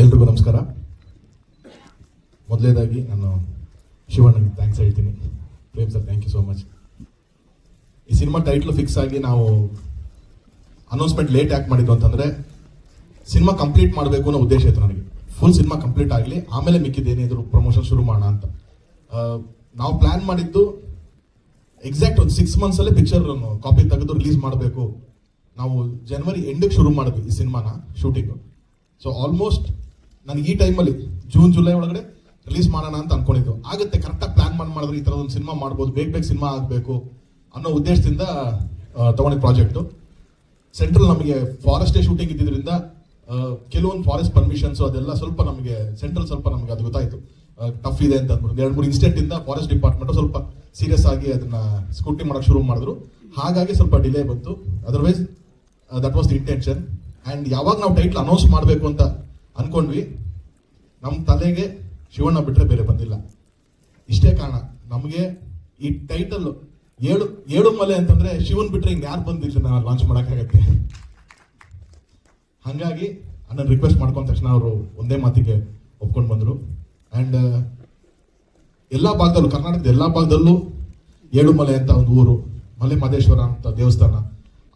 ಎಲ್ರಿಗೂ ನಮಸ್ಕಾರ. ಮೊದಲನೇದಾಗಿ ನಾನು ಶಿವಣ್ಣಗೆ ಥ್ಯಾಂಕ್ಸ್ ಹೇಳ್ತೀನಿ. Prem sir thank you so much ಈ ಸಿನಿಮಾ ಟೈಟ್ಲು ಫಿಕ್ಸ್ ಆಗಿ ನಾವು ಅನೌನ್ಸ್ಮೆಂಟ್ ಲೇಟ್ ಯಾಕೆ ಮಾಡಿದ್ದು ಅಂತಂದರೆ, ಸಿನಿಮಾ ಕಂಪ್ಲೀಟ್ ಮಾಡಬೇಕು ಅನ್ನೋ ಉದ್ದೇಶ ಇತ್ತು ನನಗೆ. ಫುಲ್ ಸಿನಿಮಾ ಕಂಪ್ಲೀಟ್ ಆಗಲಿ, ಆಮೇಲೆ ಮಿಕ್ಕಿದ್ದೇನಿದ್ರು ಪ್ರಮೋಷನ್ ಶುರು ಮಾಡೋಣ ಅಂತ. ನಾವು ಪ್ಲ್ಯಾನ್ ಮಾಡಿದ್ದು ಎಕ್ಸಾಕ್ಟ್ ಒಂದು ಸಿಕ್ಸ್ ಮಂತ್ಸಲ್ಲೇ ಪಿಕ್ಚರ್ ಕಾಪಿ ತೆಗೆದು ರಿಲೀಸ್ ಮಾಡಬೇಕು. ನಾವು ಜನವರಿ ಎಂಡಿಗೆ ಶುರು ಮಾಡಿದ್ವಿ ಈ ಸಿನಿಮಾನ ಶೂಟಿಂಗು ಸೊ ಆಲ್ಮೋಸ್ಟ್ ನನಗೆ ಈ ಟೈಮಲ್ಲಿ ಜೂನ್ ಜುಲೈ ಒಳಗಡೆ ರಿಲೀಸ್ ಮಾಡೋಣ ಅಂತ ಅನ್ಕೊಂಡಿದ್ದು. ಆಗುತ್ತೆ ಕರೆಕ್ಟಾಗಿ ಪ್ಲಾನ್ ಮಾಡಿ ಮಾಡಿದ್ರೆ ಈ ಥರದ ಒಂದು ಸಿನಿಮಾ ಮಾಡ್ಬೋದು ಬೇಗ ಬೇಗ ಸಿನಿಮಾ ಆಗಬೇಕು ಅನ್ನೋ ಉದ್ದೇಶದಿಂದ ತಗೊಂಡಿದ್ದ ಪ್ರಾಜೆಕ್ಟು ಸೆಂಟ್ರಲ್ ನಮಗೆ ಫಾರೆಸ್ಟೇ ಶೂಟಿಂಗ್ ಇದ್ದಿದ್ರಿಂದ ಆ, ಕೆಲವೊಂದು ಫಾರೆಸ್ಟ್ ಪರ್ಮಿಷನ್ಸ್ ಅದೆಲ್ಲ ಸ್ವಲ್ಪ ನಮಗೆ ಸೆಂಟ್ರಲ್ ಸ್ವಲ್ಪ ನಮಗೆ ಅದು ಗೊತ್ತಾಯಿತು. ಟಫ್ ಇದೆ ಅಂತ ಅಂದ್ಬಿಟ್ಟು. ಎರಡು ಮೂರು ಇನ್ಸ್ಟೆಂಟ್ ಇಂದ ಫಾರೆಸ್ಟ್ ಡಿಪಾರ್ಟ್ಮೆಂಟ್ ಸ್ವಲ್ಪ ಸೀರಿಯಸ್ ಆಗಿ ಅದನ್ನ ಸ್ಕೂಟಿ ಮಾಡೋಕೆ ಶುರು ಮಾಡಿದ್ರು. ಹಾಗಾಗಿ ಸ್ವಲ್ಪ ಡಿಲೇ ಬಂತು. Otherwise that was the intention and ಯಾವಾಗ ನಾವು ಟೈಟ್ಲ್ ಅನೌನ್ಸ್ ಮಾಡಬೇಕು ಅಂತ ಅನ್ಕೊಂಡ್ವಿ. ನಮ್ಮ ತಲೆಗೆ ಶಿವಣ್ಣ ಬಿಟ್ಟರೆ ಬೇರೆ ಬಂದಿಲ್ಲ. ಇಷ್ಟೇ ಕಾರಣ. ನಮಗೆ ಈ ಟೈಟಲ್ ಏಳು ಏಳು ಮಲೆ ಅಂತಂದ್ರೆ ಶಿವನ್ ಬಿಟ್ರೆ ಹಿಂಗೆ ಯಾರು ಬಂದಿಲ್ಲ ನಾನು ಲಾಂಚ್ ಮಾಡೋಕ್ಕಾಗತ್ತೆ ಹಾಗಾಗಿ ಅಣ್ಣನ ರಿಕ್ವೆಸ್ಟ್ ಮಾಡ್ಕೊಂಡ ತಕ್ಷಣ ಅವರು ಒಂದೇ ಮಾತಿಗೆ ಒಪ್ಕೊಂಡು ಬಂದರು. ಆ್ಯಂಡ್ ಎಲ್ಲ ಭಾಗದಲ್ಲೂ, ಕರ್ನಾಟಕದ ಎಲ್ಲ ಭಾಗದಲ್ಲೂ ಏಳುಮಲೆ ಅಂತ ಒಂದು ಊರು, ಮಲೆ ಮಹದೇಶ್ವರ ಅಂತ ದೇವಸ್ಥಾನ.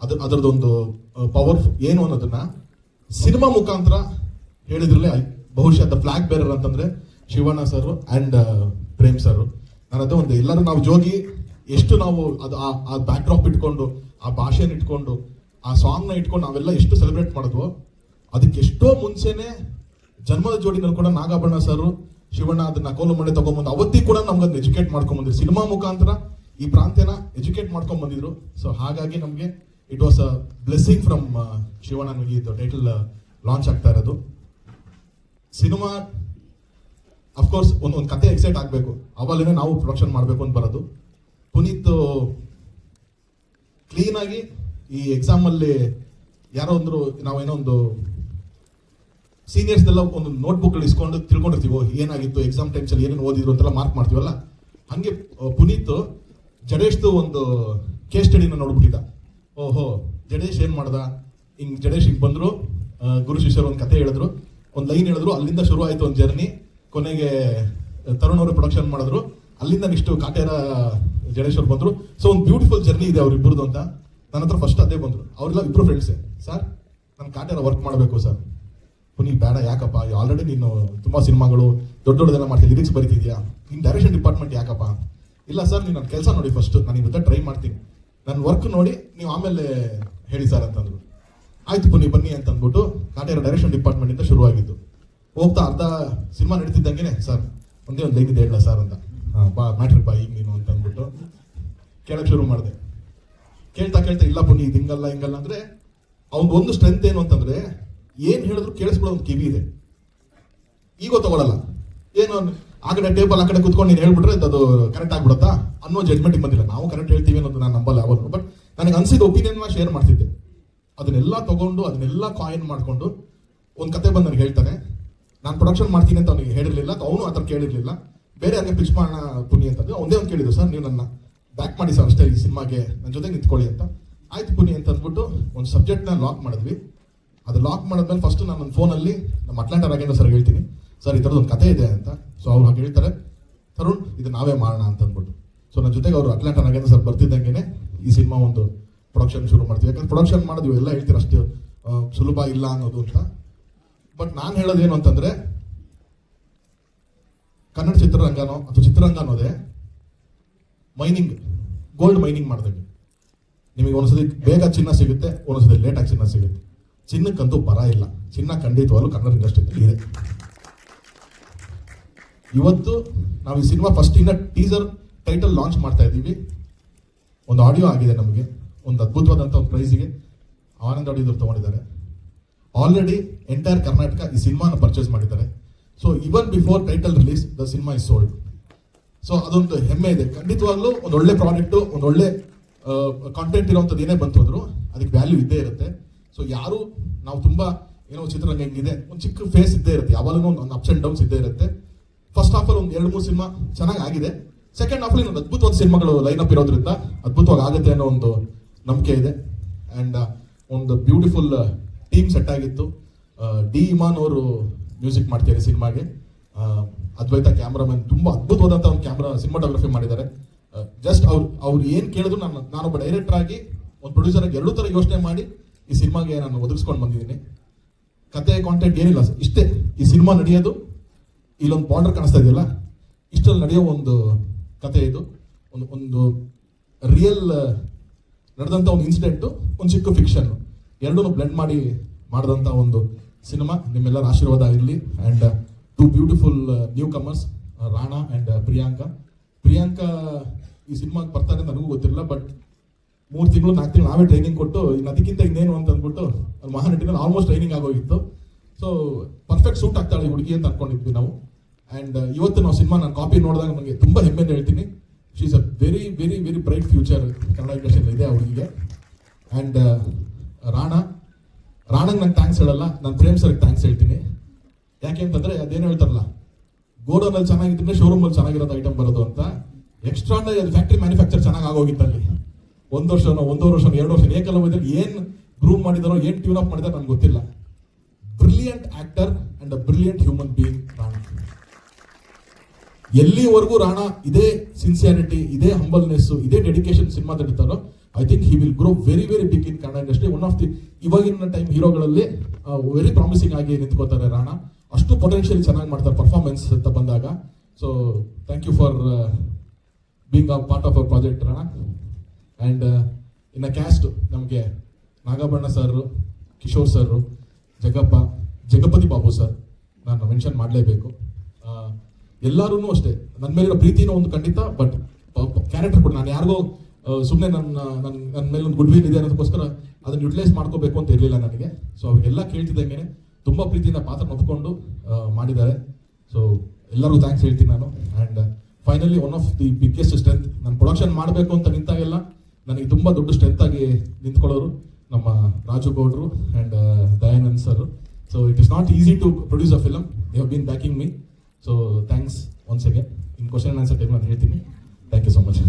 ಅದು, ಅದರದ್ದೊಂದು ಪವರ್ ಏನು ಅನ್ನೋದನ್ನ ಸಿನಿಮಾ ಮುಖಾಂತರ ಹೇಳಿದ್ರಲ್ಲೇ ಬಹುಶಃ ದ ಫ್ಲಾಗ್ ಬೇರರ್ ಅಂತಂದ್ರೆ Shivanna sir and Prem sir ನಾನು ಒಂದು, ಎಲ್ಲರೂ ನಾವು ಜೋಗಿ ಎಷ್ಟು ನಾವು ಅದು ಆ- ಬ್ಯಾಕ್ ಡ್ರಾಪ್ ಇಟ್ಕೊಂಡು, ಆ ಭಾಷೆನ ಇಟ್ಕೊಂಡು, ಆ ಸಾಂಗ್ನ ಇಟ್ಕೊಂಡು ನಾವೆಲ್ಲ ಎಷ್ಟು ಸೆಲೆಬ್ರೇಟ್ ಮಾಡಿದ್ವೋ, ಅದಕ್ಕೆ ಎಷ್ಟೋ ಮುಂಚೆನೆ ಜನ್ಮದ ಜೋಡಿನಲ್ಲಿ ಕೂಡ ನಾಗಾಭರಣ ಸರ್ ಶಿವಣ್ಣ ಅದನ್ನ ಕೋಲು ಮನೆ ತಗೊಂಡ್ಬಂದು ಅವತ್ತಿಗೆ ಕೂಡ ನಮ್ಗೆ ಅದನ್ನ ಎಜುಕೇಟ್ ಮಾಡ್ಕೊಂಡ್ ಬಂದಿದ್ರು. ಸಿನಿಮಾ ಮುಖಾಂತರ ಈ ಪ್ರಾಂತ್ಯನ ಎಜುಕೇಟ್ ಮಾಡ್ಕೊಂಡ್ ಬಂದಿದ್ರು. ಸೊ ಹಾಗಾಗಿ ನಮಗೆ it was a blessing from Shivanna ನಮಗೆ ಟೈಟಲ್ ಲಾಂಚ್ ಆಗ್ತಾ ಇರೋದು. ಸಿನಿಮಾ ಅಫ್ಕೋರ್ಸ್ ಒಂದೊಂದು ಒಂದು ಕತೆ ಎಕ್ಸೈಟ್ ಆಗಬೇಕು. ಅವಾಗಲೇ ನಾವು ಪ್ರೊಡಕ್ಷನ್ ಮಾಡಬೇಕು ಅಂತ ಬರೋದು. ಪುನೀತ್ ಕ್ಲೀನಾಗಿ ಈ ಎಕ್ಸಾಮಲ್ಲಿ ಯಾರೋ ಒಂದು ನಾವೇನೋ ಒಂದು ಸೀನಿಯರ್ಸ್ದೆಲ್ಲ ಒಂದು ನೋಟ್ಬುಕ್ಗಳು ಇಸ್ಕೊಂಡು ತಿಳ್ಕೊಂಡಿರ್ತೀವೋ ಏನಾಗಿತ್ತು ಎಕ್ಸಾಮ್ ಟೈಮ್ಸಲ್ಲಿ ಏನೇನು ಓದಿದ್ರು ಅಂತೆಲ್ಲ ಮಾರ್ಕ್ ಮಾಡ್ತೀವಲ್ಲ? ಹಾಗೆ ಪುನೀತ್ ಜಡೇಶ್ದು ಒಂದು ಕೇಸ್ ಸ್ಟಡಿನ ನೋಡ್ಬಿಟ್ಟಿದ್ದ. ಓಹೋ, ಜಡೇಶ್ ಏನು ಮಾಡ್ದ? ಹಿಂಗೆ ಜಡೇಶ್ ಹಿಂಗೆ ಬಂದರು ಗುರು ಶಿಷ್ಯರು ಒಂದು ಕತೆ ಹೇಳಿದ್ರು. ಒಂದು ಲೈನ್ ಹೇಳಿದ್ರು, ಅಲ್ಲಿಂದ ಶುರು ಆಯ್ತು ಒಂದು ಜರ್ನಿ ಕೊನೆಗೆ ತರುಣ್ ಅವರು ಪ್ರೊಡಕ್ಷನ್ ಮಾಡಿದ್ರು. ಅಲ್ಲಿಂದ ನೆಕ್ಸ್ಟ್ ಕಾಟೇರ ಜಡೇಶ್ವರ್ ಬಂದರು. ಸೊ ಒಂದು ಬ್ಯೂಟಿಫುಲ್ ಜರ್ನಿ ಇದೆ ಅವ್ರಿಬ್ಬರದು ಅಂತ. ನನ್ನ ಹತ್ರ ಫಸ್ಟ್ ಅದೇ ಬಂದ್ರು. ಅವರೆಲ್ಲ ಇಬ್ರು ಫ್ರೆಂಡ್ಸೇ ಸರ್ ನಾನು ಕಾಟೇರ ವರ್ಕ್ ಮಾಡಬೇಕು ಸರ್ ಪುನಿ ಬೇಡ, ಯಾಕಪ್ಪ? ಆಲ್ರೆಡಿ ನೀನು ತುಂಬಾ ಸಿನಿಮಾಗಳು, ದೊಡ್ಡ ದೊಡ್ಡದೆಲ್ಲ ಮಾಡ್ತೀನಿ ಲಿರಿಕ್ಸ್ ಬರೀತಿದ್ಯಾ? ನಿನ್ ಡೈರೆಕ್ಷನ್ ಡಿಪಾರ್ಟ್ಮೆಂಟ್ ಯಾಕಪ್ಪ? ಇಲ್ಲ ಸರ್ ನೀವು ನನ್ನ ಕೆಲಸ ನೋಡಿ ಫಸ್ಟ್ ನಾನು ಇವತ್ತ ಟ್ರೈ ಮಾಡ್ತೀನಿ. ನನ್ನ ವರ್ಕ್ ನೋಡಿ, ನೀವು ಆಮೇಲೆ ಹೇಳಿ ಸರ್ ಅಂತಂದ್ರು. ಆಯ್ತು ಬನ್ನಿ ಬನ್ನಿ ಅಂತ ಅಂದ್ಬಿಟ್ಟು ಕಾಟೇರ ಡೈರೆಕ್ಷನ್ ಡಿಪಾರ್ಟ್ಮೆಂಟ್ ಇಂದ ಶುರುವಾಗಿದ್ದು. ಹೋಗ್ತಾ ಅರ್ಧ ಸಿನಿಮಾ ನಡೀತಿದ್ದಂಗೆ ಸರ್, ಒಂದೇ ಒಂದು ಲೈನ್ ಇದೆ, ಹೇಳ ಸರ್ ಅಂತ. ಹಾಂ, ಬಾ ಮ್ಯಾಟ್ರ್ ಬಾ, ಈಗ ನೀನು ಅಂತ ಅಂದ್ಬಿಟ್ಟು ಕೇಳಕ್ ಶುರು ಮಾಡಿದೆ. ಕೇಳ್ತಾ ಕೇಳ್ತಾ, ಇಲ್ಲ ಬನ್ನಿ, ಇದು ಹಿಂಗಲ್ಲ ಹಿಂಗಲ್ಲ. ಅಂದ್ರೆ, ಅವ್ನ್ ಒಂದು ಸ್ಟ್ರೆಂತ್ ಏನು ಅಂತಂದ್ರೆ, ಏನು ಹೇಳಿದ್ರು ಕೇಳಿಸ್ಕೊಳ್ಳೋ ಒಂದು ಕಿವಿ ಇದೆ. ಈಗೋ ತಗೊಳಲ್ಲ. ಏನು, ಆ ಕಡೆ ಟೇಬಲ್ ಆ ಕಡೆ ಕುತ್ಕೊಂಡು ನೀನು ಹೇಳ್ಬಿಟ್ರೆ ಅದು ಕರೆಕ್ಟ್ ಆಗ್ಬಿಡುತ್ತಾ? ಅನ್ನೋ ಜಡ್ಮೆಂಟ್ ಬಂದಿಲ್ಲ. ನಾವು ಕರೆಕ್ಟ್ ಹೇಳ್ತೀವಿ ಅನ್ನೋದು ನಾನು ನಂಬಲ್ಲ ಯಾವಾಗಲೂ ಬಟ್ ನನಗೆ ಅನ್ಸಿದ ಒಪಿನಿಯನ್ ಶೇರ್ ಮಾಡ್ತಿದ್ದೆ. ಅದನ್ನೆಲ್ಲ ತಗೊಂಡು, ಅದನ್ನೆಲ್ಲ ಕಾಯಿನ್ ಮಾಡಿಕೊಂಡು ಒಂದು ಕತೆ ಬಂದು ನನಗೆ ಹೇಳ್ತಾನೆ. ನಾನು ಪ್ರೊಡಕ್ಷನ್ ಮಾಡ್ತೀನಿ ಅಂತ ಅವನಿಗೆ ಹೇಳಿರ್ಲಿಲ್ಲ ಅವನು ಆ ಥರ ಕೇಳಿರ್ಲಿಲ್ಲ. ಬೇರೆ ಯಾರಿಗೆ ಪಿಚ್ ಮಾಡೋಣ ಪುನಿ ಅಂತಂದ್ರೆ ಒಂದೇ ಒಂದು ಕೇಳಿದ್ರು, ಸರ್, ನೀವು ನನ್ನ ಬ್ಯಾಕ್ ಮಾಡಿ ಸರ್ ಅಷ್ಟೇ, ಈ ಸಿನಿಮಾಗೆ ನನ್ನ ಜೊತೆ ನಿಂತ್ಕೊಳ್ಳಿ ಅಂತ. ಆಯ್ತು ಪುನಿ ಅಂತ ಅಂದ್ಬಿಟ್ಟು ಒಂದು ಸಬ್ಜೆಕ್ಟ್ನ ಲಾಕ್ ಮಾಡಿದ್ವಿ. ಅದು ಲಾಕ್ ಮಾಡಿದ್ಮೇಲೆ ಫಸ್ಟ್ ನಾನು ನನ್ನ ಫೋನಲ್ಲಿ ನಮ್ಮ ಅಟ್ಲಾಂಟರ್ ರಾಗೇಂದ್ರ ಸರ್ ಹೇಳ್ತೀನಿ, ಸರ್, ಈ ಥರದ್ದು ಒಂದು ಕತೆ ಇದೆ ಅಂತ. ಸೊ ಅವ್ರು ಹಾಗೆ ಹೇಳ್ತಾರೆ, ತರುಣ್, ಇದು ನಾವೇ ಮಾಡೋಣ ಅಂತ ಅಂದ್ಬಿಟ್ಟು. ಸೊ ನನ್ನ ಜೊತೆಗೆ ಅವರು ಅಟ್ಲಾಂಟರ್ ನಾಗೇಂದ್ರ ಸರ್ ಬರ್ತಿದ್ದಂಗೆ ಈ ಸಿನಿಮಾ ಒಂದು ಪ್ರೊಡಕ್ಷನ್ ಶುರು ಮಾಡ್ತೀವಿ. ಯಾಕಂದ್ರೆ ಪ್ರೊಡಕ್ಷನ್ ಮಾಡಿದ್ವಿ ಎಲ್ಲ ಹೇಳ್ತೀರ ಅಷ್ಟು. ಸುಲಭ ಇಲ್ಲ ಅನ್ನೋದು ಅಂತ. ಬಟ್ ನಾನು ಹೇಳೋದೇನು ಅಂತಂದ್ರೆ, ಕನ್ನಡ ಚಿತ್ರರಂಗನೋ ಅಥವಾ ಚಿತ್ರರಂಗ ಅನ್ನೋದೇ ಮೈನಿಂಗ್ ಗೋಲ್ಡ್ ಮೈನಿಂಗ್ ಮಾಡ್ದಂಗೆ. ನಿಮಗೆ ಒಂದ್ಸತಿ ಬೇಗ ಚಿನ್ನ ಸಿಗುತ್ತೆ ಒಂದೊಂದ್ಸತಿ ಲೇಟಾಗಿ ಚಿನ್ನ ಸಿಗುತ್ತೆ. ಚಿನ್ನಕ್ಕಂತೂ ಬರ ಇಲ್ಲ. ಚಿನ್ನ ಖಂಡಿತವಾಗ್ಲೂ ಕನ್ನಡ ಇಂಡಸ್ಟ್ರಿ ಇದೆ. ಇವತ್ತು ನಾವು ಈ ಸಿನಿಮಾ ಫಸ್ಟ್ ಇನ್ನ ಟೀಸರ್ ಟೈಟಲ್ ಲಾಂಚ್ ಮಾಡ್ತಾ ಇದ್ದೀವಿ. ಒಂದು ಆಡಿಯೋ ಆಗಿದೆ ನಮಗೆ. ಒಂದು ಅದ್ಭುತವಾದಂಥ ಒಂದು ಪ್ರೈಸಿಗೆ ಆನಂದ್ ಆಡಿಯೋದವ್ರು ತಗೊಂಡಿದ್ದಾರೆ. ಆಲ್ರೆಡಿ ಎಂಟೈರ್ ಕರ್ನಾಟಕ ಈ ಸಿನಿಮಾನ ಪರ್ಚೇಸ್ ಮಾಡಿದ್ದಾರೆ. So even before title release the cinema is sold so ಅದೊಂದು ಹೆಮ್ಮೆ ಇದೆ. ಖಂಡಿತವಾಗ್ಲೂ ಒಂದು ಒಳ್ಳೆ ಪ್ರಾಡಕ್ಟ್ ಒಂದು ಒಳ್ಳೆ ಕಾಂಟೆಂಟ್ ಇರೋವಂಥದ್ದು ಏನೇ ಬಂತು ಅಂದ್ರು ಅದಕ್ಕೆ ವ್ಯಾಲ್ಯೂ ಇದ್ದೇ ಇರುತ್ತೆ. ಸೊ ಯಾರು ನಾವು ತುಂಬಾ ಏನೋ ಚಿತ್ರರಂಗ ಹೆಂಗಿದೆ, ಒಂದು ಚಿಕ್ಕ ಫೇಸ್ ಇದ್ದೇ ಇರುತ್ತೆ. ಯಾವಾಗಲೂ ಒಂದು ಅಪ್ಸ್ ಅಂಡ್ ಡೌನ್ಸ್ ಇದ್ದೇ ಇರುತ್ತೆ. ಫಸ್ಟ್ ಆಫ್ ಆಲ್ ಒಂದು ಎರಡು, ಮೂರು ಸಿನಿಮಾ ಚೆನ್ನಾಗಿ ಆಗಿದೆ. ಸೆಕೆಂಡ್ ಆಫ್ ಅಲ್ಲಿ ಒಂದು ಅದ್ಭುತವಾದ ಸಿನಿಮಾಗಳು ಲೈನ್ ಅಪ್ ಇರೋದ್ರಿಂದ ಅದ್ಭುತವಾಗಿ ಆಗುತ್ತೆ ಅನ್ನೋ ಒಂದು ನಂಬಿಕೆ ಇದೆ. ಅಂಡ್ ಒಂದು ಬ್ಯೂಟಿಫುಲ್ ಟೀಮ್ ಸೆಟ್ ಆಗಿತ್ತು. ಡಿ ಇಮಾನ್ ಅವರು ಮ್ಯೂಸಿಕ್ ಮಾಡ್ತಿದ್ದಾರೆ ಸಿನಿಮಾಗೆ. ಅದ್ವೈತ ಕ್ಯಾಮ್ರಾಮನ್ ತುಂಬ ಅದ್ಭುತವಾದಂಥ ಒಂದು ಕ್ಯಾಮ್ರಾ ಸಿನಿಮಾಟೋಗ್ರಫಿ ಮಾಡಿದ್ದಾರೆ. ಜಸ್ಟ್ ಅವ್ರು ಅವ್ರು ಏನು ಕೇಳಿದ್ರು ನಾನು ನಾನೊಬ್ಬ ಡೈರೆಕ್ಟರ್ ಆಗಿ, ಒಂದು ಪ್ರೊಡ್ಯೂಸರ್ ಆಗಿ ಎರಡೂ ಥರ ಯೋಚನೆ ಮಾಡಿ ಈ ಸಿನಿಮಾಗೆ ನಾನು ಒದಗಿಸ್ಕೊಂಡು ಬಂದಿದ್ದೀನಿ. ಕತೆ ಕಾಂಟೆಂಟ್ ಏನಿಲ್ಲ ಇಷ್ಟೇ. ಈ ಸಿನಿಮಾ ನಡೆಯೋದು, ಇಲ್ಲೊಂದು ಬಾರ್ಡರ್ ಕಾಣಿಸ್ತಾ ಇದೆಯಲ್ಲ? ಇಷ್ಟರಲ್ಲಿ ನಡೆಯೋ ಒಂದು ಕತೆ ಇದು. ಒಂದು ಒಂದು ರಿಯಲ್ ನಡೆದಂಥ ಒಂದು ಇನ್ಸಿಡೆಂಟು ಒಂದು ಚಿಕ್ಕ ಫಿಕ್ಷನ್ ಎರಡೂ ಬ್ಲೆಂಡ್ ಮಾಡಿ ಮಾಡಿದಂಥ ಒಂದು ಸಿನಿಮಾ ನಿಮ್ಮೆಲ್ಲರ ಆಶೀರ್ವಾದ ಇರಲಿ. And to beautiful newcomers Rana and Priyanka. Priyanka ಈ ಸಿನಿಮಾಗೆ ಬರ್ತಾರೆ ಅಂತ ನನಗೂ ಗೊತ್ತಿರಲಿಲ್ಲ ಬಟ್ ಮೂರು ತಿಂಗಳು, ನಾಲ್ಕು ತಿಂಗಳು ನಾವೇ ಟ್ರೈನಿಂಗ್ ಕೊಟ್ಟು, ಇನ್ನು ಅದಕ್ಕಿಂತ ಇನ್ನೇನು ಅಂತ ಅಂದ್ಬಿಟ್ಟು, ಅದು ಮಹಾನಟಿನಲ್ಲಿ ಆಲ್ಮೋಸ್ಟ್ ಟ್ರೈನಿಂಗ್ ಆಗೋಗಿತ್ತು. ಸೊ ಪರ್ಫೆಕ್ಟ್ ಸೂಟ್ ಆಗ್ತಾಳೆ ಹುಡುಗಿ ಅಂತ ಅನ್ಕೊಂಡಿದ್ವಿ ನಾವು. ಆ್ಯಂಡ್ ಇವತ್ತು ನಾವು ಸಿನಿಮಾ ನಾನು ಕಾಪಿ ನೋಡಿದಾಗ ನನಗೆ ತುಂಬ ಹೆಮ್ಮೆಯಿಂದ ಹೇಳ್ತೀನಿ. She is a very very very bright future Kannada ಇಂಡಸ್ಟ್ರಿಯಲ್ಲಿ ಇದೆ ಅವರಿಗೆ. ಆ್ಯಂಡ್ ರಾಣಾ ರಾಣಂಗೆ ನಂಗೆ ಥ್ಯಾಂಕ್ಸ್ ಹೇಳಲ್ಲ. ನಾನು ಪ್ರೇಮ್ ಸರ್ಗೆ ಥ್ಯಾಂಕ್ಸ್ ಹೇಳ್ತೀನಿ. ಯಾಕೆ ಅಂತಂದರೆ ಅದೇನು ಹೇಳ್ತಾರಲ್ಲ ಗೋಡೌನಲ್ಲಿ ಚೆನ್ನಾಗಿದ್ರೆ ಶೋರೂಮಲ್ಲಿ ಚೆನ್ನಾಗಿರೋದು ಐಟಮ್ ಬರೋದು ಅಂತ. ಎಕ್ಸ್ಟ್ರಾ ಅದು ಫ್ಯಾಕ್ಟ್ರಿ ಮ್ಯಾನುಫ್ಯಾಕ್ಚರ್ ಚೆನ್ನಾಗಿ ಆಗೋಗಿತ್ತಲ್ಲಿ. ಒಂದು ವರ್ಷನೋ, ಒಂದೂವರೆ ವರ್ಷನೋ, ಎರಡು ವರ್ಷ ಏಕಲವ್ಯದಲ್ಲಿ ಏನು ಗ್ರೂಮ್ ಮಾಡಿದಾರೋ, ಏನು ಟ್ಯೂನ್ ಅಪ್ ಮಾಡಿದಾರೋ ನನಗೆ ಗೊತ್ತಿಲ್ಲ. Brilliant actor and a brilliant human being ಎಲ್ಲಿವರೆಗೂ ರಾಣಾ ಇದೇ ಸಿನ್ಸಿಯಾರಿಟಿ ಇದೇ ಹಂಬಲ್ನೆಸ್ ಇದೇ dedication cinema ತಡಿತಾರೋ I think he will grow very very big in Kannada industry one of the ಇವಾಗಿನ ಟೈಮ್ ಹೀರೋಗಳಲ್ಲಿ ವೆರಿ ಪ್ರಾಮಿಸಿಂಗ್ ಆಗಿ ನಿಂತ್ಕೋತಾರೆ ರಾಣಾ. ಅಷ್ಟು ಪೊಟೆನ್ಷಿಯಲ್ ಚೆನ್ನಾಗಿ ಮಾಡ್ತಾರೆ ಪರ್ಫಾರ್ಮೆನ್ಸ್ ಅಂತ ಬಂದಾಗ. So thank you for being a part of our project Rana. And ಇನ್ನು ಕ್ಯಾಸ್ಟ್ ನಮಗೆ Nagabanna sir Kishore sir Jagappa, Jagapathi Babu sir, ನಾನು ಮೆನ್ಷನ್ ಮಾಡಲೇಬೇಕು. ಎಲ್ಲರೂ ಅಷ್ಟೇ. ನನ್ನ ಮೇಲಿರೋ ಪ್ರೀತಿನೂ ಒಂದು ಖಂಡಿತ ಬಟ್ ಕ್ಯಾರೆಕ್ಟರ್ ಕೂಡ. ನಾನು ಯಾರಿಗೋ ಸುಮ್ಮನೆ ನನ್ನ ನನ್ನ ನನ್ನ ಮೇಲೆ ಒಂದು ಗುಡ್ ವಿಲ್ ಇದೆ ಅನ್ನೋದಕ್ಕೋಸ್ಕರ ಅದನ್ನ ಯುಟಿಲೈಸ್ ಮಾಡ್ಕೋಬೇಕು ಅಂತ ಇರಲಿಲ್ಲ ನನಗೆ. ಸೊ ಅವ್ರಿಗೆಲ್ಲ ಕೇಳ್ತಿದ್ದಂಗೆ ತುಂಬ ಪ್ರೀತಿಯಿಂದ ಪಾತ್ರ ನೋಡ್ಕೊಂಡು ಮಾಡಿದ್ದಾರೆ. ಸೊ ಎಲ್ಲರಿಗೂ ಥ್ಯಾಂಕ್ಸ್ ಹೇಳ್ತೀನಿ ನಾನು. And finally one of the biggest strength ನಾನು ಪ್ರೊಡಕ್ಷನ್ ಮಾಡಬೇಕು ಅಂತ ನಿಂತಾಗೆಲ್ಲ ನನಗೆ ತುಂಬ ದೊಡ್ಡ ಸ್ಟ್ರೆಂತ್ ಆಗಿ ನಿಂತ್ಕೊಳ್ಳೋರು ನಮ್ಮ ರಾಜು ಗೌಡ್ರು and Dayanand sir so it is not easy to produce a film they have been backing me so thanks once again in question answer time ನಾನು ಹೇಳ್ತೀನಿ ಥ್ಯಾಂಕ್ ಯು ಸೊ ಮಚ್